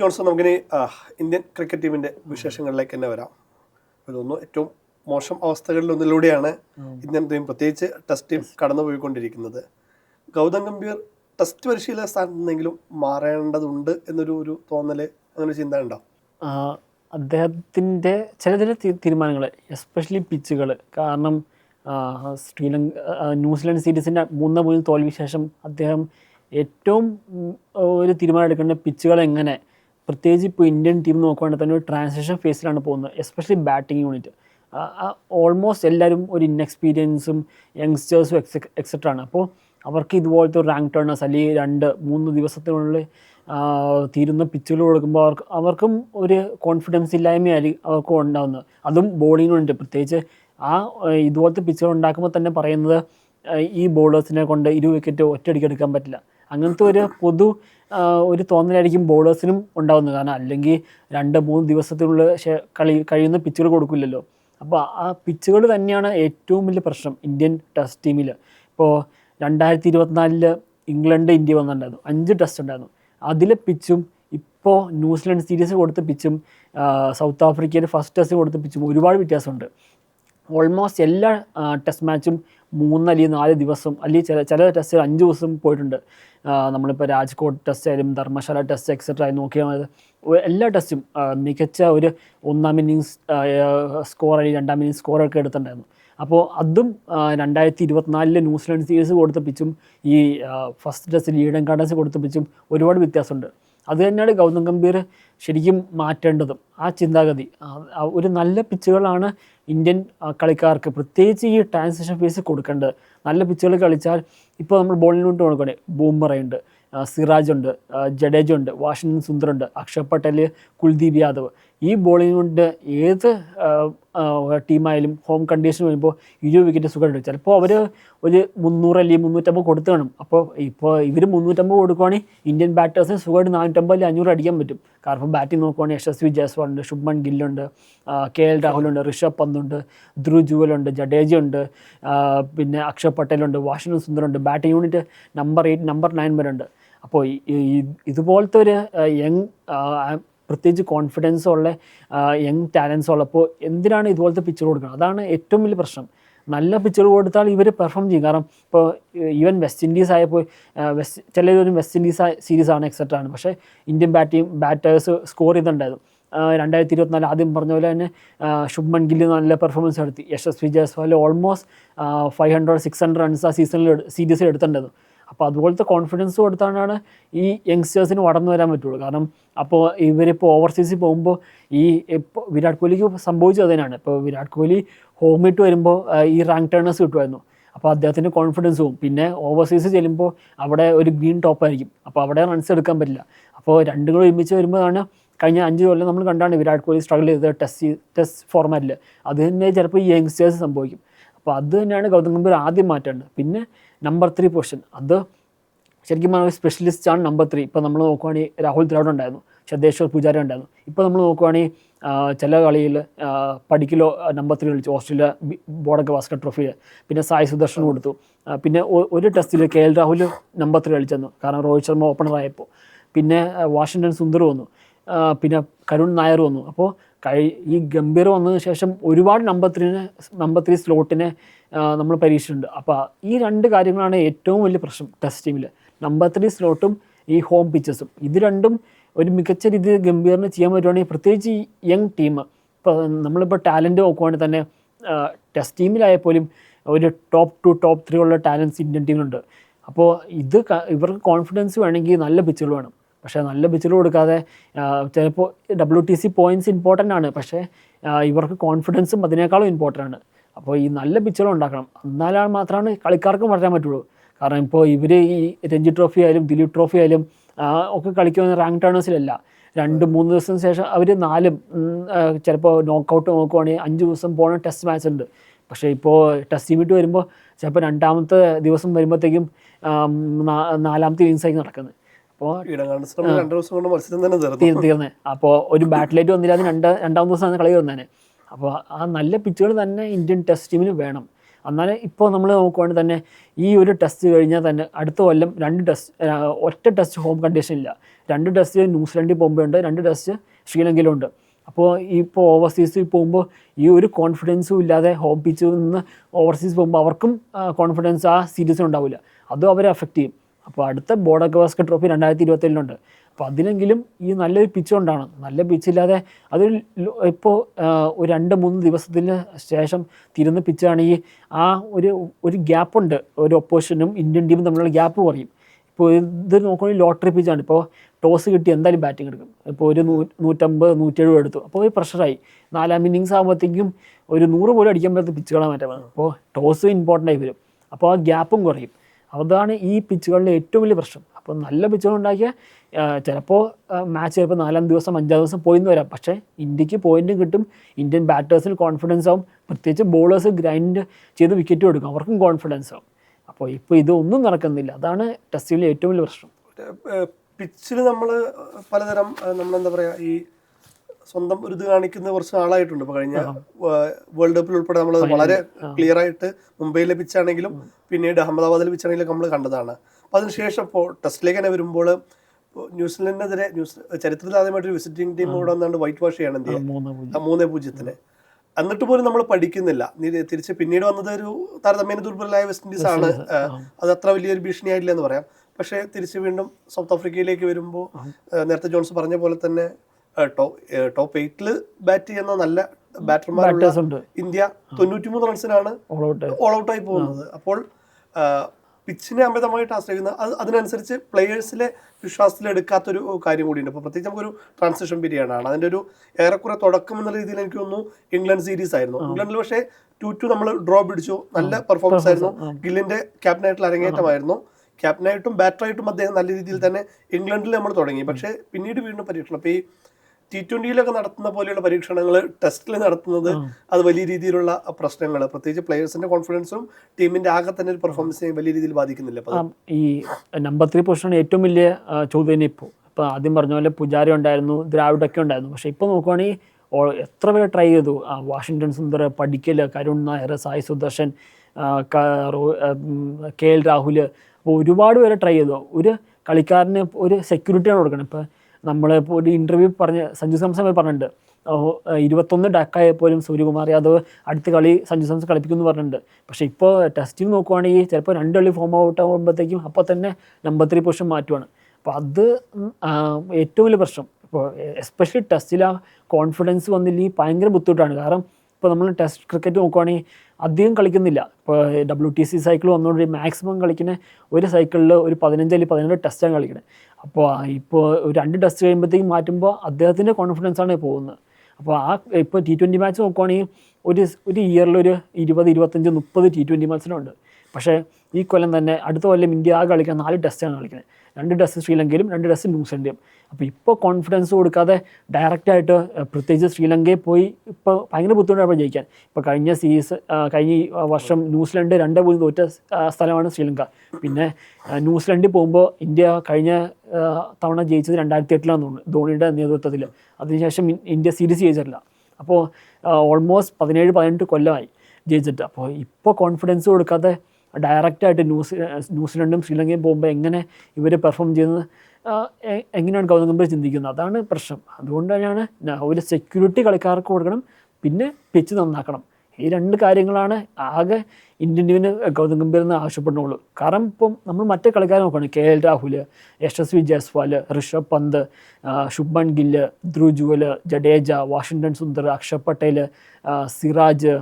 Johnson നമുക്കിനി Indian cricket ടീമിന്റെ വിശേഷങ്ങളിലേക്ക് തന്നെ വരാം. തോന്നുന്നു ഏറ്റവും മോശം അവസ്ഥകളിലൊന്നിലൂടെയാണ് ഇന്ത്യൻ ടീം പ്രത്യേകിച്ച് ടെസ്റ്റ് ടീം കടന്നു പോയിക്കൊണ്ടിരിക്കുന്നത് ഗൗതം ഗംഭീർ ടെസ്റ്റ് പരിശീലന സ്ഥാനത്ത് നിന്നെങ്കിലും മാറേണ്ടതുണ്ട് എന്നൊരു ഒരു തോന്നൽ അങ്ങനെ ചിന്ത ഉണ്ടോ? അദ്ദേഹത്തിന്റെ ചില ചില തീരുമാനങ്ങൾ എസ്പെഷ്യലി പിച്ചുകൾ കാരണം ശ്രീലങ്ക ന്യൂസിലാൻഡ് സീരീസിന്റെ മൂന്ന് മൂന്ന് തോൽവി ശേഷം അദ്ദേഹം ഏറ്റവും ഒരു തീരുമാനം എടുക്കേണ്ട പിച്ചുകൾ എങ്ങനെ പ്രത്യേകിച്ച് ഇപ്പോൾ ഇന്ത്യൻ ടീം നോക്കുകയാണെങ്കിൽ തന്നെ ഒരു ട്രാൻസിഷൻ ഫേസിലാണ് പോകുന്നത് എസ്പെഷ്യലി ബാറ്റിംഗ് യൂണിറ്റ് ഓൾമോസ്റ്റ് എല്ലാവരും ഒരു ഇൻഎക്സ്പീരിയൻസും യങ്സ്റ്റേഴ്സും എക്സെ എക്സെട്ര ആണ്. അപ്പോൾ അവർക്ക് ഇതുപോലത്തെ ഒരു റാങ്ക് ടേണേഴ്സ് അല്ലെങ്കിൽ രണ്ട് മൂന്ന് ദിവസത്തിനുള്ളിൽ തീരുന്ന പിച്ചുകൾ കൊടുക്കുമ്പോൾ അവർക്ക് അവർക്കും ഒരു കോൺഫിഡൻസ് ഇല്ലായ്മയായിരിക്കും അവർക്ക് ഉണ്ടാകുന്നത് അതും ബോളിങ്ങിനുണ്ട് പ്രത്യേകിച്ച് ആ ഇതുപോലത്തെ പിച്ചുകൾ ഉണ്ടാക്കുമ്പോൾ തന്നെ പറയുന്നത് ഈ ബോളേഴ്സിനെ കൊണ്ട് ഇരു വിക്കറ്റ് ഒറ്റയടിക്ക് എടുക്കാൻ പറ്റില്ല. അങ്ങനത്തെ ഒരു പൊതു ഒരു തോന്നലായിരിക്കും ബോളേഴ്സിനും ഉണ്ടാകുന്നത് കാരണം അല്ലെങ്കിൽ രണ്ട് മൂന്ന് ദിവസത്തിനുള്ളിൽ കളി കഴിയുന്ന പിച്ചുകൾ കൊടുക്കില്ലല്ലോ. അപ്പോൾ ആ പിച്ചുകൾ തന്നെയാണ് ഏറ്റവും വലിയ പ്രശ്നം ഇന്ത്യൻ ടെസ്റ്റ് ടീമിൽ ഇപ്പോൾ രണ്ടായിരത്തി ഇരുപത്തിനാലിൽ ഇംഗ്ലണ്ട് ഇന്ത്യ വന്നിട്ടുണ്ടായിരുന്നു. അഞ്ച് ടെസ്റ്റ് ഉണ്ടായിരുന്നു. അതിലെ പിച്ചും ഇപ്പോൾ ന്യൂസിലാൻഡ് സീരീസ് കൊടുത്ത പിച്ചും സൗത്ത് ആഫ്രിക്കയിൽ ഫസ്റ്റ് ടെസ്റ്റ് കൊടുത്ത പിച്ചും ഒരുപാട് വ്യത്യാസമുണ്ട്. ഓൾമോസ്റ്റ് എല്ലാ ടെസ്റ്റ് മാച്ചും മൂന്ന് അല്ലെങ്കിൽ നാല് ദിവസം അല്ലെങ്കിൽ ചില ചില ടെസ്റ്റുകൾ അഞ്ച് ദിവസം പോയിട്ടുണ്ട്. നമ്മളിപ്പോൾ രാജ്കോട്ട് ടെസ്റ്റ് ആയാലും ധർമ്മശാല ടെസ്റ്റ് എക്സെട്ര ആയി നോക്കിയാൽ. എല്ലാ ടെസ്റ്റും മികച്ച ഒരു ഒന്നാം ഇന്നിങ്സ് സ്കോർ അല്ലെങ്കിൽ രണ്ടാം ഇന്നിങ്സ് സ്കോറൊക്കെ എടുത്തിട്ടുണ്ടായിരുന്നു. അപ്പോൾ അതും രണ്ടായിരത്തി ഇരുപത്തിനാലിലെ ന്യൂസിലാൻഡ് സീരീസ് കൊടുത്ത പിച്ചും ഈ ഫസ്റ്റ് ടെസ്റ്റിൽ ഈഡൻ ഗാർഡൻസ് കൊടുത്ത പിച്ചും ഒരുപാട് വ്യത്യാസമുണ്ട്. അത് തന്നെയാണ് ഗൗതം ഗംഭീർ ശരിക്കും മാറ്റേണ്ടതും ആ ചിന്താഗതി. ഒരു നല്ല പിച്ചുകളാണ് ഇന്ത്യൻ കളിക്കാർക്ക് പ്രത്യേകിച്ച് ഈ ട്രാൻസിഷൻ ഫേസ് കൊടുക്കേണ്ടത്. നല്ല പിച്ചുകൾ കളിച്ചാൽ ഇപ്പോൾ നമ്മൾ ബോളിനോട്ട് നോക്കണേ ബൂമറയുണ്ട് സിറാജ് ഉണ്ട് ജഡേജ് ഉണ്ട് വാഷിംഗ്ടൺ സുന്ദറുണ്ട് അക്ഷർ പട്ടേൽ കുൽദീപ് യാദവ്. ഈ ബോളിംഗ് കൊണ്ട് ഏത് ടീമായാലും ഹോം കണ്ടീഷൻ വരുമ്പോൾ ഇരുപത് വിക്കറ്റ് സുഖമുണ്ട്. ചിലപ്പോൾ അവർ ഒരു മുന്നൂറ് അല്ലെങ്കിൽ മുന്നൂറ്റമ്പത് കൊടുത്തു കാണും. അപ്പോൾ ഇപ്പോൾ ഇവർ മുന്നൂറ്റമ്പത് കൊടുക്കുവാണെങ്കിൽ ഇന്ത്യൻ ബാറ്റേഴ്സിന് സുഖമായിട്ട് നാനൂറ്റമ്പത് അല്ലെങ്കിൽ അഞ്ഞൂറ് അടിക്കാൻ പറ്റും. കാരണം ഇപ്പോൾ ബാറ്റിംഗ് നോക്കുവാണെങ്കിൽ യശസ്വി ഉണ്ട് ശുഭ്മൻ ഗില്ലുണ്ട് കെ എൽ രാഹുലുണ്ട് ഋഷഭ് പന്തുണ്ട് ധ്രുവ് ജുവലുണ്ട് ജഡേജ ഉണ്ട് പിന്നെ അക്ഷർ പട്ടേലുണ്ട് Washington സുന്ദറുണ്ട് batting unit number eight number nine വരെ ഉണ്ട്. അപ്പോൾ ഇതുപോലത്തെ ഒരു യങ് പ്രത്യേകിച്ച് കോൺഫിഡൻസ് ഉള്ള യങ് ടാലൻസ് ഉള്ളപ്പോൾ എന്തിനാണ് ഇതുപോലത്തെ പിക്ചർ കൊടുക്കുന്നത്? അതാണ് ഏറ്റവും വലിയ പ്രശ്നം. നല്ല പിക്ചർ കൊടുത്താൽ ഇവർ പെർഫോം ചെയ്യും. കാരണം ഇപ്പോൾ ഈവൻ വെസ്റ്റ് ഇൻഡീസ് ആയപ്പോൾ വെസ്റ്റ് ചിലരൊരു വെസ്റ്റ് ഇൻഡീസ് സീരീസ് ആണ് എക്സെട്ര ആണ്. പക്ഷേ ഇന്ത്യൻ ബാറ്റിംഗ് ബാറ്റേഴ്സ് സ്കോർ ചെയ്തിട്ടുണ്ടായിരുന്നു. രണ്ടായിരത്തി ഇരുപത്തിനാല് ആദ്യം പറഞ്ഞ പോലെ തന്നെ ശുഭ്മൻ ഗില്ല് നല്ല പെർഫോമൻസ് നടത്തി Yashasvi Jaiswal almost five hundred six hundred runs ആ സീസണിൽ സീരീസിൽ എടുത്തിട്ടുണ്ടായിരുന്നു. അപ്പോൾ അതുപോലത്തെ കോൺഫിഡൻസ് കൊടുത്താണ് ഈ യങ്സ്റ്റേഴ്സിന് വളർന്നു വരാൻ പറ്റുള്ളൂ. കാരണം അപ്പോൾ ഇവരിപ്പോൾ ഓവർസീസിൽ പോകുമ്പോൾ ഈ ഇപ്പോൾ വിരാട് കോഹ്ലിക്ക് സംഭവിച്ചത് അതിനാണ്. ഇപ്പോൾ വിരാട് കോഹ്ലി ഹോം ഇട്ട് വരുമ്പോൾ ഈ റാങ്ക് ടേണേഴ്സ് കിട്ടുമായിരുന്നു. അപ്പോൾ അദ്ദേഹത്തിന്റെ കോൺഫിഡൻസ് പോകും പിന്നെ ഓവർസീസ് ചെല്ലുമ്പോൾ അവിടെ ഒരു ഗ്രീൻ ടോപ്പ് ആയിരിക്കും. അപ്പോൾ അവിടെ റൺസ് എടുക്കാൻ പറ്റില്ല. അപ്പോൾ രണ്ടും കൂടെ ഒരുമിച്ച് വരുമ്പോഴാണ് കഴിഞ്ഞ അഞ്ച് കൊല്ലം നമ്മൾ കണ്ടാണ് വിരാട് കോഹ്ലി സ്ട്രഗിൾ ചെയ്തത് ടെസ്റ്റ് ടെസ്റ്റ് ഫോർമാറ്റിൽ അത് തന്നെ ചിലപ്പോൾ ഈ യങ്സ്റ്റേഴ്സ് സംഭവിക്കും. അപ്പോൾ അത് തന്നെയാണ് ഗൗതം ഗംഭീർ ആദ്യം മാറ്റേണ്ടത്. പിന്നെ നമ്പർ ത്രീ പൊസിഷൻ അത് ശരിക്കും പറഞ്ഞാൽ സ്പെഷ്യലിസ്റ്റ് ആണ് നമ്പർ ത്രീ ഇപ്പോൾ നമ്മൾ നോക്കുവാണെങ്കിൽ രാഹുൽ ദ്രാവിഡ് ഉണ്ടായിരുന്നു ശ്രദ്ധേശ്വർ പൂജാരി ഉണ്ടായിരുന്നു. ഇപ്പോൾ നമ്മൾ നോക്കുവാണെങ്കിൽ ചില കളിയിൽ പഠിക്കലോ നമ്പർ ത്രീ കളിച്ചു ഓസ്ട്രേലിയ ബോർഡൊക്കെ ബാസ്കറ്റ് ട്രോഫിയിൽ പിന്നെ സായി സുദർശൻ കൊടുത്തു. പിന്നെ ഒരു ടെസ്റ്റിൽ K L Rahul number three കളിച്ചെന്നു കാരണം രോഹിത് ശർമ്മ ഓപ്പണറായപ്പോൾ പിന്നെ വാഷിങ്ടൺ സുന്ദർ വന്നു. പിന്നെ കരുൺ നായർ വന്നു. അപ്പോൾ കഴി ഈ ഗംഭീർ വന്നതിന് ശേഷം ഒരുപാട് നമ്പർ ത്രീനെ നമ്പർ ത്രീ സ്ലോട്ടിനെ നമ്മൾ പരീക്ഷിച്ചിട്ടുണ്ട്. അപ്പോൾ ഈ രണ്ട് കാര്യങ്ങളാണ് ഏറ്റവും വലിയ പ്രശ്നം ടെസ്റ്റ് ടീമിൽ നമ്പർ ത്രീ സ്ലോട്ടും ഈ ഹോം പിച്ചസും ഇത് രണ്ടും ഒരു മികച്ച രീതിയിൽ ഗംഭീറിന് ചെയ്യാൻ പറ്റുവാണെങ്കിൽ പ്രത്യേകിച്ച് ഈ യങ് ടീം ഇപ്പോൾ നമ്മളിപ്പോൾ ടാലന്റ് നോക്കുവാണെങ്കിൽ തന്നെ ടെസ്റ്റ് ടീമിലായാൽ പോലും ഒരു ടോപ്പ് ടു ടോപ്പ് ത്രീ ഉള്ള ടാലൻസ് ഇന്ത്യൻ ടീമിലുണ്ട് അപ്പോൾ ഇത് ഇവർക്ക് കോൺഫിഡൻസ് വേണമെങ്കിൽ നല്ല പിച്ചുകൾ വേണം. പക്ഷേ നല്ല പിച്ചുകൾ കൊടുക്കാതെ ചിലപ്പോൾ W T C points important ആണ്. പക്ഷേ ഇവർക്ക് കോൺഫിഡൻസും അതിനേക്കാളും ഇമ്പോർട്ടന്റ് ആണ്. അപ്പോൾ ഈ നല്ല പിച്ചുകൾ ഉണ്ടാക്കണം. എന്നാലാണ് മാത്രമാണ് കളിക്കാർക്കും വളരാൻ പറ്റുള്ളൂ. കാരണം ഇപ്പോൾ ഇവർ ഈ രഞ്ജി ട്രോഫി ആയാലും ദിലീപ് ട്രോഫി ആയാലും ഒക്കെ കളിക്കുന്ന റാങ്ക് ടേണേഴ്സിലല്ല രണ്ട് മൂന്ന് ദിവസത്തിന് ശേഷം അവർ നാലും ചിലപ്പോൾ നോക്കൗട്ട് നോക്കുവാണെങ്കിൽ അഞ്ച് ദിവസം പോണ ടെസ്റ്റ് മാച്ച് ഉണ്ട്. പക്ഷേ ഇപ്പോൾ ടെസ്റ്റ് വിട്ട് വരുമ്പോൾ ചിലപ്പോൾ രണ്ടാമത്തെ ദിവസം വരുമ്പോഴത്തേക്കും നാലാമത്തെ ഇന്നിങ്സ് ആയി നടക്കുന്നത്. അപ്പോൾ രണ്ട് ദിവസം കൊണ്ട് മത്സരം തന്നെ തീർന്നു. അപ്പോൾ ഒരു ബാറ്റിലേറ്റ് വന്നില്ല അത് രണ്ട് രണ്ടാമത്തെ ദിവസമാണ് കളി വരുന്നതിന് അപ്പോൾ ആ നല്ല പിച്ചുകൾ തന്നെ ഇന്ത്യൻ ടെസ്റ്റ് ടീമിന് വേണം. എന്നാലേ ഇപ്പോൾ നമ്മൾ നോക്കുവാണെങ്കിൽ തന്നെ ഈ ഒരു ടെസ്റ്റ് കഴിഞ്ഞാൽ തന്നെ അടുത്ത കൊല്ലം രണ്ട് ടെസ്റ്റ് ഒറ്റ ടെസ്റ്റ് ഹോം കണ്ടീഷൻ ഇല്ല. രണ്ട് ടെസ്റ്റ് ന്യൂസിലൻഡിൽ പോകുമ്പോൾ ഉണ്ട് രണ്ട് ടെസ്റ്റ് ശ്രീലങ്കയിലുണ്ട്. അപ്പോൾ ഇപ്പോൾ ഓവർസീസ് പോകുമ്പോൾ ഈ ഒരു കോൺഫിഡൻസും ഇല്ലാതെ ഹോം പിച്ചിൽ നിന്ന് ഓവർസീസ് പോകുമ്പോൾ അവർക്കും കോൺഫിഡൻസ് ആ സീരീസിനുണ്ടാവില്ല അതും അവരെ അഫക്റ്റ് ചെയ്യും. അപ്പോൾ അടുത്ത ബോർഡർ ഗവാസ്കർ ട്രോഫി രണ്ടായിരത്തി ഇരുപത്തേഴിലുണ്ട് അപ്പോൾ അതിനെങ്കിലും ഈ നല്ലൊരു പിച്ച് കൊണ്ടാണ്. നല്ല പിച്ചില്ലാതെ അത് ഇപ്പോൾ ഒരു രണ്ട് മൂന്ന് ദിവസത്തിന് ശേഷം തിരുന്ന പിച്ചാണ് ഈ ആ ഒരു ഒരു ഗ്യാപ്പുണ്ട് ഒരു ഒപ്പോസിഷനും ഇന്ത്യൻ ടീമും തമ്മിലുള്ള ഗ്യാപ്പ് കുറയും. ഇപ്പോൾ ഇത് നോക്കുകയാണെങ്കിൽ ലോട്ടറി പിച്ചാണ് ഇപ്പോൾ ടോസ് കിട്ടി എന്തായാലും ബാറ്റിംഗ് എടുക്കും. ഇപ്പോൾ ഒരു നൂ നൂറ്റമ്പത് നൂറ്റെഴുപത് എടുത്തു. അപ്പോൾ ഒരു പ്രഷറായി നാലാം ഇന്നിങ്സ് ആകുമ്പോഴത്തേക്കും ഒരു നൂറ് പോലും അടിക്കാൻ പറ്റാത്ത പിച്ചുകളാണ് മാറ്റാൻ അപ്പോൾ ടോസ് ഇമ്പോർട്ടന്റ് ആയി വരും. അപ്പോൾ ആ ഗ്യാപ്പും കുറയും. അതാണ് ഈ പിച്ചുകളുടെ ഏറ്റവും വലിയ പ്രശ്നം. അപ്പോൾ നല്ല പിച്ചുകൾ ഉണ്ടാക്കിയാൽ ചിലപ്പോൾ മാച്ച് ചിലപ്പോൾ നാലാം ദിവസം അഞ്ചാം ദിവസം പോയിന്ന് വരാം. പക്ഷേ ഇന്ത്യയ്ക്ക് പോയിന്റും കിട്ടും. ഇന്ത്യൻ ബാറ്റേഴ്സിന് കോൺഫിഡൻസ് ആവും. പ്രത്യേകിച്ച് ബോളേഴ്സ് ഗ്രൈൻഡ് ചെയ്ത് വിക്കറ്റ് കൊടുക്കും. അവർക്കും കോൺഫിഡൻസ് ആവും. അപ്പോൾ ഇപ്പോൾ ഇതൊന്നും നടക്കുന്നില്ല. അതാണ് ടെസ്റ്റിലെ ഏറ്റവും വലിയ പ്രശ്നം. പിച്ചിൽ നമ്മൾ പലതരം നമ്മളെന്താ പറയുക ഈ സ്വന്തം ഒരു ഇത് കാണിക്കുന്ന കുറച്ച് നാളായിട്ടുണ്ട് ഇപ്പോൾ കഴിഞ്ഞ വേൾഡ് കപ്പിൽ ഉൾപ്പെടെ നമ്മൾ വളരെ ക്ലിയർ ആയിട്ട് മുംബൈയിലെ പിച്ചാണെങ്കിലും പിന്നീട് അഹമ്മദാബാദിലെ പിച്ചാണെങ്കിലും നമ്മൾ കണ്ടതാണ്. അപ്പോൾ അതിനുശേഷം ഇപ്പോൾ ടെസ്റ്റിലേക്ക് തന്നെ വരുമ്പോൾ ന്യൂസിലൻഡിനെതിരെ ന്യൂസ് ചരിത്രത്തിൽ ആദ്യമായിട്ട് വിസിറ്റിംഗ് ടീം ഇവിടെ വന്നാണ്ട് വൈറ്റ് വാഷ് ചെയ്യണം മൂന്ന് ആ മൂന്നേ പൂജ്യത്തിന്. എന്നിട്ട് പോലും നമ്മൾ പഠിക്കുന്നില്ല. നീ- തിരിച്ച് പിന്നീട് വന്നത് ഒരു താരതമ്യേന ദുർബലമായ വെസ്റ്റ് ഇൻഡീസ് ആണ്. അത് അത്ര വലിയൊരു ഭീഷണിയായില്ല എന്ന് പറയാം. പക്ഷേ തിരിച്ച് വീണ്ടും സൗത്ത് ആഫ്രിക്കയിലേക്ക് വരുമ്പോൾ നേരത്തെ ജോൺസ് പറഞ്ഞ പോലെ തന്നെ ടോപ്പ് ടോപ്പ് എയ്റ്റിൽ ബാറ്റ് ചെയ്യുന്ന നല്ല ബാറ്റർമാർ ഇന്ത്യ തൊണ്ണൂറ്റിമൂന്ന് റൺസിനാണ് ഓൾ ഔട്ട് ആയി ഔട്ടായി പോകുന്നത് അപ്പോൾ പിച്ചിനെ അമിതമായിട്ട് ആശ്രയിക്കുന്ന അത് അതിനനുസരിച്ച് പ്ലെയേഴ്സിലെ വിശ്വാസത്തിൽ എടുക്കാത്തൊരു കാര്യം കൂടിയുണ്ട്. ഇപ്പോൾ പ്രത്യേകിച്ച് നമുക്കൊരു ട്രാൻസിഷൻ പീരിയഡ് ആണ്. അതിന്റെ ഒരു ഏറെക്കുറെ തുടക്കം എന്ന രീതിയിൽ എനിക്ക് തോന്നുന്നു ഇംഗ്ലണ്ട് സീരീസ് ആയിരുന്നു. ഇംഗ്ലണ്ടിൽ പക്ഷേ ടു ടു നമ്മൾ ഡ്രോ പിടിച്ചു. നല്ല പെർഫോമൻസ് ആയിരുന്നു. ഗില്ലിന്റെ ക്യാപ്റ്റനായിട്ടുള്ള അരങ്ങേറ്റമായിരുന്നു. ക്യാപ്റ്റനായിട്ടും ബാറ്ററായിട്ടും അദ്ദേഹം നല്ല രീതിയിൽ തന്നെ ഇംഗ്ലണ്ടിൽ നമ്മൾ തുടങ്ങി. പക്ഷേ പിന്നീട് വീണ്ടും പരീക്ഷണം. അപ്പോൾ ഈ ടി ട്വന്റിയിലൊക്കെ നടത്തുന്ന പോലെയുള്ള പരീക്ഷണങ്ങൾ ടെസ്റ്റിൽ നടത്തുന്നത് അത് വലിയ രീതിയിലുള്ള പ്രശ്നങ്ങൾ പ്രത്യേകിച്ച് പ്ലെയേഴ്സിന്റെ കോൺഫിഡൻസും ടീമിന്റെ ആകെ തന്നെ ഒരു പെർഫോമൻസിനെ വലിയ രീതിയിൽ ബാധിക്കുന്നില്ല ഈ നമ്പർ ത്രീ പൊസിഷനാണ് ഏറ്റവും വലിയ ചോദ്യം ഇപ്പോൾ ഇപ്പോൾ ആദ്യം പറഞ്ഞ പോലെ പുജാരി ഉണ്ടായിരുന്നു ദ്രാവിഡൊക്കെ ഉണ്ടായിരുന്നു. പക്ഷേ ഇപ്പോൾ നോക്കുവാണെങ്കിൽ എത്ര പേര് ട്രൈ ചെയ്തു? വാഷിങ്ടൺ സുന്ദർ പഠിക്കൽ കരുൺ നായർ സായി സുദർശൻ ക- എൽ രാഹുൽ അപ്പോൾ ഒരുപാട് പേരെ ട്രൈ ചെയ്തു. ഒരു കളിക്കാരന് ഒരു സെക്യൂരിറ്റിയാണ് കൊടുക്കണം. ഇപ്പോൾ നമ്മളിപ്പോൾ ഒരു ഇന്റർവ്യൂ പറഞ്ഞ് സഞ്ജു സാംസൺ പറഞ്ഞിട്ടുണ്ട്. ഇരുപത്തൊന്ന് ഡക്കായപ്പോലും സൂര്യകുമാർ യാദവ് അടുത്ത കളി സഞ്ജു സാംസൺ കളിപ്പിക്കുമെന്ന് പറഞ്ഞിട്ടുണ്ട്. പക്ഷേ ഇപ്പോൾ ടെസ്റ്റിൽ നോക്കുവാണെങ്കിൽ ചിലപ്പോൾ രണ്ട് കളി ഫോം ഔട്ട് ആകുമ്പോഴത്തേക്കും അപ്പോൾ തന്നെ നമ്പർ ത്രീ പൊസിഷൻ മാറ്റുവാണ്. അപ്പോൾ അത് ഏറ്റവും വലിയ പ്രശ്നം. ഇപ്പോൾ എസ്പെഷ്യലി ടെസ്റ്റിൽ ആ കോൺഫിഡൻസ് വന്നില്ലെങ്കിൽ ഭയങ്കര ബുദ്ധിമുട്ടാണ്. കാരണം ഇപ്പോൾ നമ്മൾ ടെസ്റ്റ് ക്രിക്കറ്റ് നോക്കുവാണെങ്കിൽ അധികം കളിക്കുന്നില്ല. ഇപ്പോൾ ഡബ്ല്യു ടി സി സൈക്കിൾ വന്നുകൊണ്ട് മാക്സിമം കളിക്കുന്ന ഒരു സൈക്കിളിൽ ഒരു പതിനഞ്ച് അല്ലെങ്കിൽ പതിനെട്ട് ടെസ്റ്റാണ് കളിക്കുന്നത് അപ്പോൾ ഇപ്പോൾ രണ്ട് ടെസ്റ്റ് കഴിയുമ്പോഴത്തേക്കും മാറ്റുമ്പോൾ അദ്ദേഹത്തിന്റെ കോൺഫിഡൻസ് ആണ് പോകുന്നത്. അപ്പോൾ ആ ഇപ്പോൾ ടി ട്വന്റി മാച്ച് നോക്കുവാണെങ്കിൽ ഒരു ഒരു ഇയറിൽ ഒരു ഇരുപത് ഇരുപത്തഞ്ച് മുപ്പത് ടി ട്വന്റി മത്സരമുണ്ട് പക്ഷേ ഈ കൊല്ലം തന്നെ അടുത്ത കൊല്ലം ഇന്ത്യ ആകെ കളിക്കാൻ നാല് ടെസ്റ്റാണ് കളിക്കുന്നത്. രണ്ട് ടെസ്റ്റ് ശ്രീലങ്കയിലും രണ്ട് ടെസ്റ്റ് ന്യൂസിലൻഡിലും. അപ്പോൾ ഇപ്പോൾ കോൺഫിഡൻസ് കൊടുക്കാതെ ഡയറക്റ്റായിട്ട് പ്രത്യേകിച്ച് ശ്രീലങ്കയിൽ പോയി ഇപ്പോൾ ഭയങ്കര ബുദ്ധിമുട്ടാണ് ജയിക്കാൻ. ഇപ്പോൾ കഴിഞ്ഞ സീസൺ കഴിഞ്ഞ വർഷം ന്യൂസിലൻഡ് രണ്ട് പൂജ്യം തോറ്റ സ്ഥലമാണ് ശ്രീലങ്ക. പിന്നെ ന്യൂസിലൻഡിൽ പോകുമ്പോൾ ഇന്ത്യ കഴിഞ്ഞ തവണ ജയിച്ചത് രണ്ടായിരത്തി എട്ടിലാണ് തോന്നുന്നു. ധോണിയുടെ നേതൃത്വത്തിൽ അതിനുശേഷം ഇന്ത്യ സീരീസ് ജയിച്ചിട്ടില്ല. അപ്പോൾ ഓൾമോസ്റ്റ് പതിനേഴ് പതിനെട്ട് കൊല്ലമായി ജയിച്ചിട്ട്. അപ്പോൾ ഇപ്പോൾ കോൺഫിഡൻസ് കൊടുക്കാതെ ഡയറക്റ്റായിട്ട് ന്യൂസ് ന്യൂസിലൻഡും ശ്രീലങ്കയും പോകുമ്പോൾ എങ്ങനെ ഇവർ പെർഫോം ചെയ്യുന്നത് എങ്ങനെയാണ് ഗൗതം ഗംഭീർ ചിന്തിക്കുന്നത്? അതാണ് പ്രശ്നം. അതുകൊണ്ട് തന്നെയാണ് ഒരു സെക്യൂരിറ്റി കളിക്കാർക്ക് കൊടുക്കണം പിന്നെ പിച്ച് നന്നാക്കണം. ഈ രണ്ട് കാര്യങ്ങളാണ് ആകെ ഇന്ത്യൻ ടീമിന് ഗൗതം ഗംഭീർ എന്ന് ആവശ്യപ്പെടുന്നുള്ളൂ. കാരണം ഇപ്പം നമ്മൾ മറ്റേ കളിക്കാരെ നോക്കുകയാണ്. K L Rahul Yashasvi Jaiswal Rishabh Pant Shubman Gill Dhruv Jurel Jadeja Washington Sundar Akshar Patel Siraj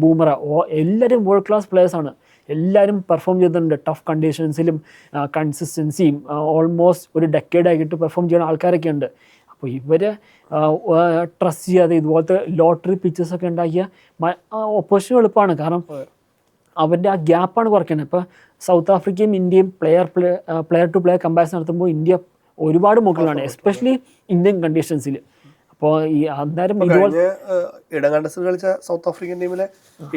Bumrah ഓ എല്ലാവരും വേൾഡ് ക്ലാസ് പ്ലേയേഴ്സാണ് എല്ലാവരും പെർഫോം ചെയ്തിട്ടുണ്ട്. ടഫ് കണ്ടീഷൻസിലും കൺസിസ്റ്റൻസിയും ഓൾമോസ്റ്റ് ഒരു ഡെക്കേഡ് ആയിട്ട് പെർഫോം ചെയ്യുന്ന ആൾക്കാരൊക്കെ ഉണ്ട് അപ്പോൾ ഇവർ ട്രസ്റ്റ് ചെയ്യാതെ ഇതുപോലത്തെ ലോട്ടറി പിച്ചസ് ഒക്കെ ഉണ്ടാക്കിയ ഒപ്പോസിഷൻ എളുപ്പമാണ്. കാരണം അവരുടെ ആ ഗ്യാപ്പാണ് കുറയ്ക്കുന്നത് ഇപ്പോൾ സൗത്ത് ആഫ്രിക്കയും ഇന്ത്യയും player play player to player comparison നടത്തുമ്പോൾ ഇന്ത്യ ഒരുപാട് മുകളിലാണ്. എസ്പെഷ്യലി ഇന്ത്യൻ കണ്ടീഷൻസിൽ അപ്പോൾ ഈ അന്നേരം കഴിഞ്ഞ കളിച്ച സൗത്ത് ആഫ്രിക്കൻ ടീമിലെ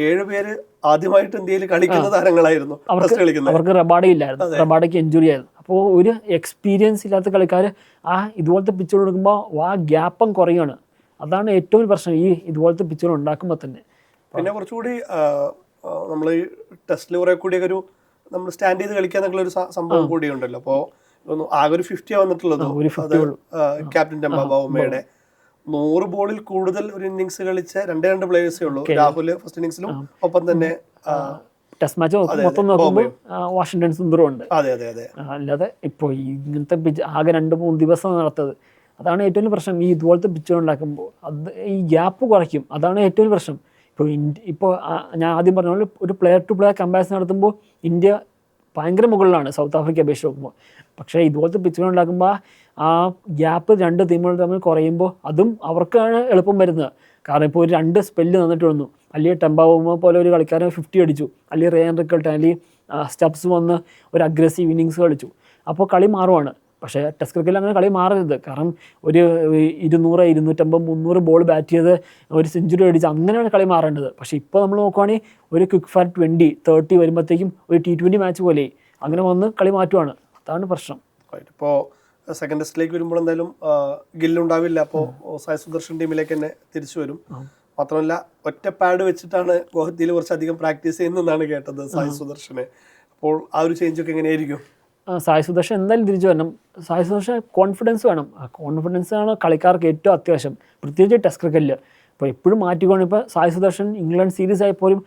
ഏഴ് പേര് ആദ്യമായിട്ട് ഇന്ത്യയിൽ കളിക്കുന്ന താരങ്ങളായിരുന്നു. അവർക്ക് അവർക്ക് റബാഡ ഇല്ലായിരുന്നു. റബാഡയ്ക്ക് എഞ്ചുറി ആയിരുന്നു. അപ്പോൾ ഒരു എക്സ്പീരിയൻസ് ഇല്ലാത്ത കളിക്കാർ ആ ഇതുപോലത്തെ പിച്ചുകൾ കൊടുക്കുമ്പോൾ ആ ഗ്യാപ്പം കുറയാണ്. അതാണ് ഏറ്റവും പ്രശ്നം ഈ ഇതുപോലത്തെ പിച്ചുകൾ ഉണ്ടാക്കുമ്പോൾ തന്നെ. പിന്നെ കുറച്ചുകൂടി നമ്മൾ ഈ ടെസ്റ്റിൽ കുറെ കൂടിയൊക്കെ ഒരു നമ്മൾ സ്റ്റാൻഡ് ചെയ്ത് കളിക്കുക എന്നുള്ള ഒരു സംഭവം കൂടിയുണ്ടല്ലോ. അപ്പോൾ ആകെ ഒരു ഫിഫ്റ്റി വന്നിട്ടുള്ളത് ക്യാപ്റ്റൻ ഒരു 50 ഉള്ളൂ. ക്യാപ്റ്റൻ ഡംബാബാവുമ്മയുടെ നൂറ് ബോളിൽ കൂടുതൽ ഒരു ഇന്നിങ്സ് കളിച്ച രണ്ടേ രണ്ട് പ്ലേയേഴ്സേ ഉള്ളൂ. രാഹുൽ ഫസ്റ്റ് ഇന്നിങ്സിലും ഒപ്പം തന്നെ ടെസ്റ്റ് മാച്ച് മൊത്തം നോക്കുമ്പോൾ വാഷിങ്ടൺ സുന്ദറും ഉണ്ട്. അതെ അതെ അതെ. അല്ലാതെ ഇപ്പോൾ ഇങ്ങനത്തെ പിച്ച് ആകെ രണ്ട് മൂന്ന് ദിവസം നടത്തത്. അതാണ് ഏറ്റവും വലിയ പ്രശ്നം. ഈ ഇതുപോലത്തെ പിച്ചുകൾ ഉണ്ടാക്കുമ്പോൾ അത് ഈ ഗ്യാപ്പ് കുറയ്ക്കും. അതാണ് ഏറ്റവും വലിയ പ്രശ്നം. ഇപ്പോൾ ഇന്ത്യ ഇപ്പോൾ ഞാൻ ആദ്യം പറഞ്ഞ പോലെ ഒരു പ്ലെയർ ടു പ്ലെയർ കമ്പാരിസൺ നടത്തുമ്പോൾ ഇന്ത്യ ഭയങ്കര മുകളിലാണ്. സൗത്ത് ആഫ്രിക്ക അപേക്ഷിച്ച് നോക്കുമ്പോൾ പക്ഷേ ഇതുപോലത്തെ പിച്ചുകൾ ഉണ്ടാക്കുമ്പോൾ ആ ഗ്യാപ്പ് രണ്ട് ടീമുകൾ തമ്മിൽ കുറയുമ്പോൾ അതും അവർക്കാണ് എളുപ്പം വരുന്നത്. കാരണം ഇപ്പോൾ ഒരു രണ്ട് സ്പെല്ല് തന്നിട്ട് വന്നു അല്ലെങ്കിൽ ടെമ്പാവുമ്പോൾ പോലെ ഒരു കളിക്കാരൻ ഫിഫ്റ്റി അടിച്ചു. അല്ലെങ്കിൽ റേൻ റിക്കൾട്ട് അല്ലെങ്കിൽ സ്റ്റെപ്സ് വന്ന് ഒരു അഗ്രസീവ് ഇന്നിങ്സ് കളിച്ചു. അപ്പോൾ കളി മാറുവാണ്. പക്ഷേ ടെസ്റ്റ് ക്രിക്കറ്റിൽ അങ്ങനെ കളി മാറരുത്. കാരണം ഒരു ഇരുന്നൂറ് ഇരുന്നൂറ്റമ്പത് മുന്നൂറ് ബോൾ ബാറ്റ് ചെയ്ത് ഒരു സെഞ്ചുറി അടിച്ച് അങ്ങനെയാണ് കളി മാറേണ്ടത്. പക്ഷേ ഇപ്പോൾ നമ്മൾ നോക്കുവാണെങ്കിൽ ഒരു ക്വിക്ക് ഫയർ ട്വന്റി തേർട്ടി വരുമ്പോഴത്തേക്കും ഒരു ടി ട്വന്റി മാച്ച് പോലെ അങ്ങനെ വന്ന് കളി മാറ്റുവാണ്. അതാണ് പ്രശ്നം. ഇപ്പോൾ സെക്കൻഡ് ടെസ്റ്റിലേക്ക് വരുമ്പോൾ എന്തായാലും ഗില്ലുണ്ടാവില്ല അപ്പോൾ സായ് സുദർശൻ ടീമിലേക്ക് തന്നെ തിരിച്ചു വരും. മാത്രമല്ല ഒറ്റ പാഡ് വെച്ചിട്ടാണ് ഗുവാഹത്തിയിൽ കുറച്ചധികം പ്രാക്ടീസ് ചെയ്യുന്നതെന്നാണ് കേട്ടത് സായ് സുദർശനെ. അപ്പോൾ ആ ഒരു ചേഞ്ച് ഒക്കെ എങ്ങനെയായിരിക്കും? സായ് സായി സുദർശൻ എന്തായാലും തിരിച്ചു വരണം. സായി സുദർശൻ കോൺഫിഡൻസ് വേണം. ആ കോൺഫിഡൻസ് ആണ് കളിക്കാർക്ക് ഏറ്റവും അത്യാവശ്യം. പ്രത്യേകിച്ച് ടെസ്റ്റ് ക്രിക്കറ്റിൽ ഇപ്പോൾ എപ്പോഴും മാറ്റിക്കൊണ്ട് ഇപ്പോൾ സായി സുദർശൻ ഇംഗ്ലണ്ട് സീരീസ് ആയപ്പോലും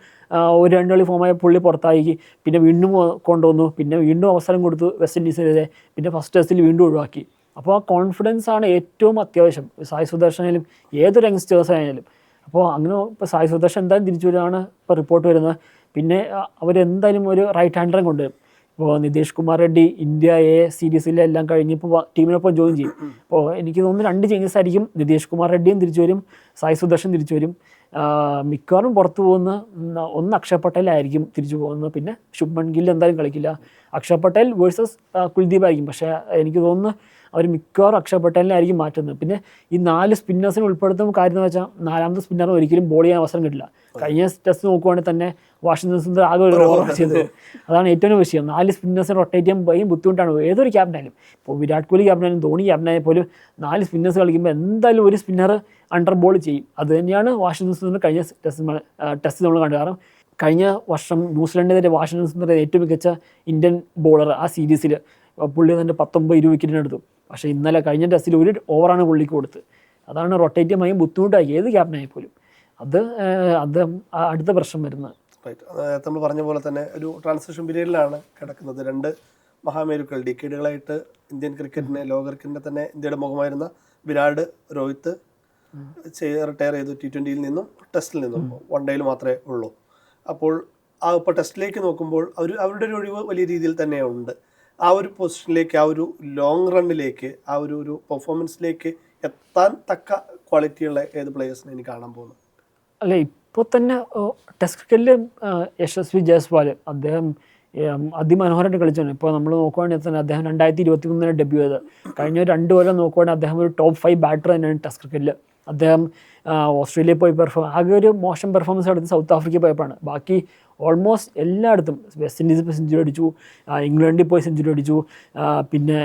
ഒരു രണ്ട് കളി ഫോമായ പുള്ളി പുറത്തായി. പിന്നെ വീണ്ടും കൊണ്ടുവന്നു. പിന്നെ വീണ്ടും അവസരം കൊടുത്തു വെസ്റ്റ് ഇൻഡീസിനെതിരെ പിന്നെ ഫസ്റ്റ് ടെസ്റ്റിൽ വീണ്ടും ഒഴിവാക്കി. അപ്പോൾ ആ കോൺഫിഡൻസ് ആണ് ഏറ്റവും അത്യാവശ്യം. സായി സുദർശനായാലും ഏതൊരു യങ്സ്റ്റേഴ്സ് ആയാലും. അപ്പോൾ അങ്ങനെ ഇപ്പോൾ സായി സുദർശൻ എന്തായാലും തിരിച്ചു വരികയാണ് ഇപ്പോൾ റിപ്പോർട്ട് വരുന്നത്. പിന്നെ അവരെന്തായാലും ഒരു റൈറ്റ് ഹാൻഡറെ കൊണ്ടുവരും. ഇപ്പോൾ നിതീഷ് കുമാർ റെഡ്ഡി ഇന്ത്യ എ സീരീസിലെല്ലാം കഴിഞ്ഞ് ഇപ്പോൾ ടീമിനൊപ്പം ജോയിൻ ചെയ്യും. അപ്പോൾ എനിക്ക് തോന്നുന്നു രണ്ട് ചേഞ്ചസ് ആയിരിക്കും. നിതീഷ് കുമാർ റെഡ്ഡിയും തിരിച്ചു വരും. സായി സുദർശൻ തിരിച്ചു വരും. മിക്കവാറും പുറത്തു പോകുന്ന ഒന്ന് അക്ഷയ് പട്ടേലായിരിക്കും തിരിച്ചു പോകുന്നത്. പിന്നെ ശുഭ്മൻ ഗിൽ എന്തായാലും കളിക്കില്ല. അക്ഷയ് പട്ടേൽ വേഴ്സസ് കുൽദീപ് ആയിരിക്കും. പക്ഷേ എനിക്ക് തോന്നുന്നു അവർ മിക്കവാറും അക്ഷയ് പട്ടേലിനായിരിക്കും മാറ്റുന്നത്. പിന്നെ ഈ നാല് സ്പിന്നേഴ്സിനെ ഉൾപ്പെടുത്തുന്ന കാര്യം എന്ന് വെച്ചാൽ നാലാമത്തെ സ്പിന്നറിന് ഒരിക്കലും ബോൾ ചെയ്യാൻ അവസരം കിട്ടില്ല. കഴിഞ്ഞ ടെസ്റ്റ് നോക്കുവാണെങ്കിൽ തന്നെ വാഷിംഗ്ടൺ സുന്ദർ ആകെ ഒരു ഓവർ ചെയ്തത്. അതാണ് ഏറ്റവും വിഷയം. നാല് സ്പിന്നേഴ്സിനെ റൊട്ടേറ്റ് ചെയ്യാൻ ഭയം ബുദ്ധിമുട്ടാണ്. ഏതൊരു ക്യാപ്റ്റനായാലും ഇപ്പോൾ വിരാട് കോഹ്ലി ക്യാപ്റ്റനായാലും ധോണി ക്യാപ്റ്റനായാൽ പോലും നാല് സ്പിന്നേഴ്സ് കളിക്കുമ്പോൾ എന്തായാലും ഒരു സ്പിന്നർ അണ്ടർ ബോൾ ചെയ്യും. അത് തന്നെയാണ് വാഷിംഗ്ടൺ സുന്ദർ കഴിഞ്ഞ ടെസ്റ്റ് ടെസ്റ്റ് നമ്മൾ കണ്ടത്. കാരണം കഴിഞ്ഞ വർഷം ന്യൂസിലൻഡിനെതിരെ വാഷിംഗ്ടൺ സുന്ദർ ഏറ്റവും മികച്ച ഇന്ത്യൻ ബോളർ ആ സീരീസിൽ പുള്ളി തന്നെ പത്തൊമ്പത് ഇരുപത് വിക്കറ്റിന് എടുത്തു. പക്ഷേ ഇന്നലെ കഴിഞ്ഞ ടെസ്റ്റിൽ ഒരു ഓവറാണ് പുള്ളിക്ക് കൊടുത്ത്. അതാണ് റൊട്ടേറ്റ് ചെയ്യാൻ ബുദ്ധിമുട്ടായി. ഏത് ക്യാപ്റ്റനായി പോലും. അത് അത് അടുത്ത പ്രശ്നം വരുന്നത്. റൈറ്റ് നമ്മൾ പറഞ്ഞ പോലെ തന്നെ ഒരു ട്രാൻസിഷൻ പീരീഡിലാണ് കിടക്കുന്നത്. രണ്ട് മഹാമേരുക്കൾ ഡിക്കേഡുകളായിട്ട് ഇന്ത്യൻ ക്രിക്കറ്റിനെ ലോക ക്രിക്കറ്റിനെ തന്നെ ഇന്ത്യയുടെ മുഖമായിരുന്ന വിരാട് രോഹിത് റിട്ടയർ ചെയ്തു ടി ട്വന്റിയിൽ നിന്നും ടെസ്റ്റിൽ നിന്നും. വൺ ഡേയിൽ മാത്രമേ ഉള്ളൂ. അപ്പോൾ ആ ഇപ്പോൾ ടെസ്റ്റിലേക്ക് നോക്കുമ്പോൾ അവർ അവരുടെ ഒരു ഒഴിവ് വലിയ രീതിയിൽ തന്നെ ഉണ്ട്. ആ ഒരു പൊസിഷനിലേക്ക് ആ ഒരു ലോങ് റണ്ണിലേക്ക് ആ ഒരു ഒരു പെർഫോമൻസിലേക്ക് എത്താൻ തക്ക ക്വാളിറ്റിയുള്ള ഏത് പ്ലേയേഴ്സിനെ എനിക്ക് കാണാൻ പോകുന്നു? അല്ല ഇപ്പോൾ തന്നെ ടെസ്റ്റ് ക്രിക്കറ്റിൽ യശസ്വി ജയസ്വാൽ അദ്ദേഹം അതിമനോഹരമായിട്ട് കളിച്ചാണ്. ഇപ്പോൾ നമ്മൾ നോക്കുവാണെങ്കിൽ തന്നെ അദ്ദേഹം രണ്ടായിരത്തി ഇരുപത്തി മൂന്നിന് ഡെബ്യൂ ചെയ്തത്. കഴിഞ്ഞ രണ്ട് കൊല്ലം നോക്കുവാണെങ്കിൽ അദ്ദേഹം ഒരു ടോപ്പ് ഫൈവ് ബാറ്റർ തന്നെയാണ് ടെസ്റ്റ് ക്രിക്കറ്റിൽ അദ്ദേഹം ഓസ്ട്രേലിയയിൽ പോയി പെർഫോം ആകെ ഒരു മോശം പെർഫോമൻസ് എടുത്ത് സൗത്ത് ആഫ്രിക്കയിൽ പോയപ്പോഴാണ്. ബാക്കി ഓൾമോസ്റ്റ് എല്ലായിടത്തും. വെസ്റ്റ് ഇൻഡീസ് ഇപ്പോൾ സെഞ്ചുറി അടിച്ചു. ഇംഗ്ലണ്ടിൽ പോയി സെഞ്ചുറി അടിച്ചു. പിന്നെ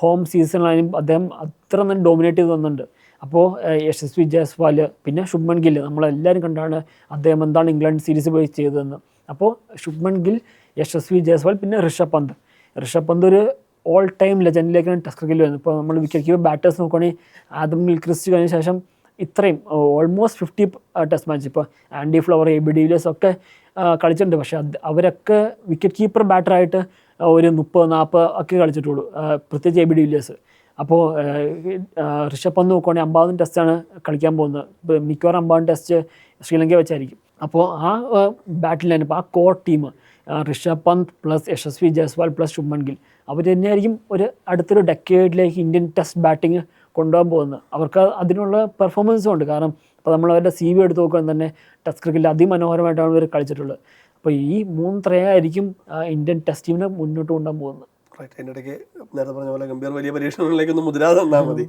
ഹോം സീസണിലായാലും അദ്ദേഹം അത്ര തന്നെ ഡോമിനേറ്റ് ചെയ്ത് വന്നിട്ടുണ്ട് അപ്പോൾ യശസ്വി ജയസ്വാൽ പിന്നെ ശുഭ്മൻ ഗിൽ നമ്മളെല്ലാവരും കണ്ടാണ് അദ്ദേഹം എന്താണ് ഇംഗ്ലണ്ട് സീരീസ് പോയി ചെയ്തതെന്ന്. അപ്പോൾ ശുഭ്മൻ ഗിൽ യശസ്വി ജയസ്വാൽ പിന്നെ ഋഷഭ് പന്ത്. ഋഷഭ് പന്ത് ഒരു ഓൾ ടൈം ലെജൻഡിലേക്കാണ് ടെസ്റ്റ് ക്രിക്കറ്റിൽ വരുന്നത്. ഇപ്പോൾ നമ്മൾ വിക്കറ്റ് കീപ്പർ ബാറ്റേഴ്സ് നോക്കുകയാണെങ്കിൽ ആദം മിൽക്രിസ്റ്റ് കഴിഞ്ഞ ശേഷം ഇത്രയും ഓൾമോസ്റ്റ് ഫിഫ്റ്റി ടെസ്റ്റ് മാച്ച് ഇപ്പോൾ Andy Flower A B de Villiers ഒക്കെ കളിച്ചിട്ടുണ്ട്. പക്ഷേ അവരൊക്കെ വിക്കറ്റ് കീപ്പർ ബാറ്ററായിട്ട് ഒരു മുപ്പത് നാൽപ്പത് ഒക്കെ കളിച്ചിട്ടുള്ളൂ. പ്രത്യേകിച്ച് എ ബി ഡിവിലിയേഴ്സ് അപ്പോൾ ഋഷഭ് പന്ത് നോക്കുകയാണെങ്കിൽ അമ്പാവൻ ടെസ്റ്റാണ് കളിക്കാൻ പോകുന്നത്. ഇപ്പോൾ മിക്കവാറും അമ്പാവൻ ടെസ്റ്റ് ശ്രീലങ്ക വെച്ചായിരിക്കും. അപ്പോൾ ആ ബാറ്റിൽ തന്നെ ഇപ്പോൾ ആ core team Rishabh Pant plus Yashasvi Jaiswal plus Shubman Gill. അവർ തന്നെയായിരിക്കും ഒരു അടുത്തൊരു ഡെക്കേഡിലേക്ക് ഇന്ത്യൻ ടെസ്റ്റ് ബാറ്റിംഗ് കൊണ്ടുപോകാൻ പോകുന്നത് അവർക്ക് അതിനുള്ള പെർഫോമൻസും ഉണ്ട്. കാരണം ഇപ്പോൾ നമ്മൾ അവരുടെ സി വി എടുത്ത് നോക്കുകയാണെങ്കിൽ തന്നെ ടെസ്റ്റ് ക്രിക്കറ്റിൽ അതിമനോഹരമായിട്ടാണ് ഇവർ കളിച്ചിട്ടുള്ളത്. അപ്പോൾ ഈ മൂന്ന് ത്രയായിരിക്കും ഇന്ത്യൻ ടെസ്റ്റ് ടീമിനെ മുന്നോട്ട് കൊണ്ടുപോകാൻ പോകുന്നത്. റൈറ്റ് അതിന്റെ ഇടയ്ക്ക് നേരത്തെ പറഞ്ഞ പോലെ ഗംഭീർ വലിയ പരീക്ഷണങ്ങളിലേക്കൊന്നും മുതിരാതെ തന്നാൽ മതി.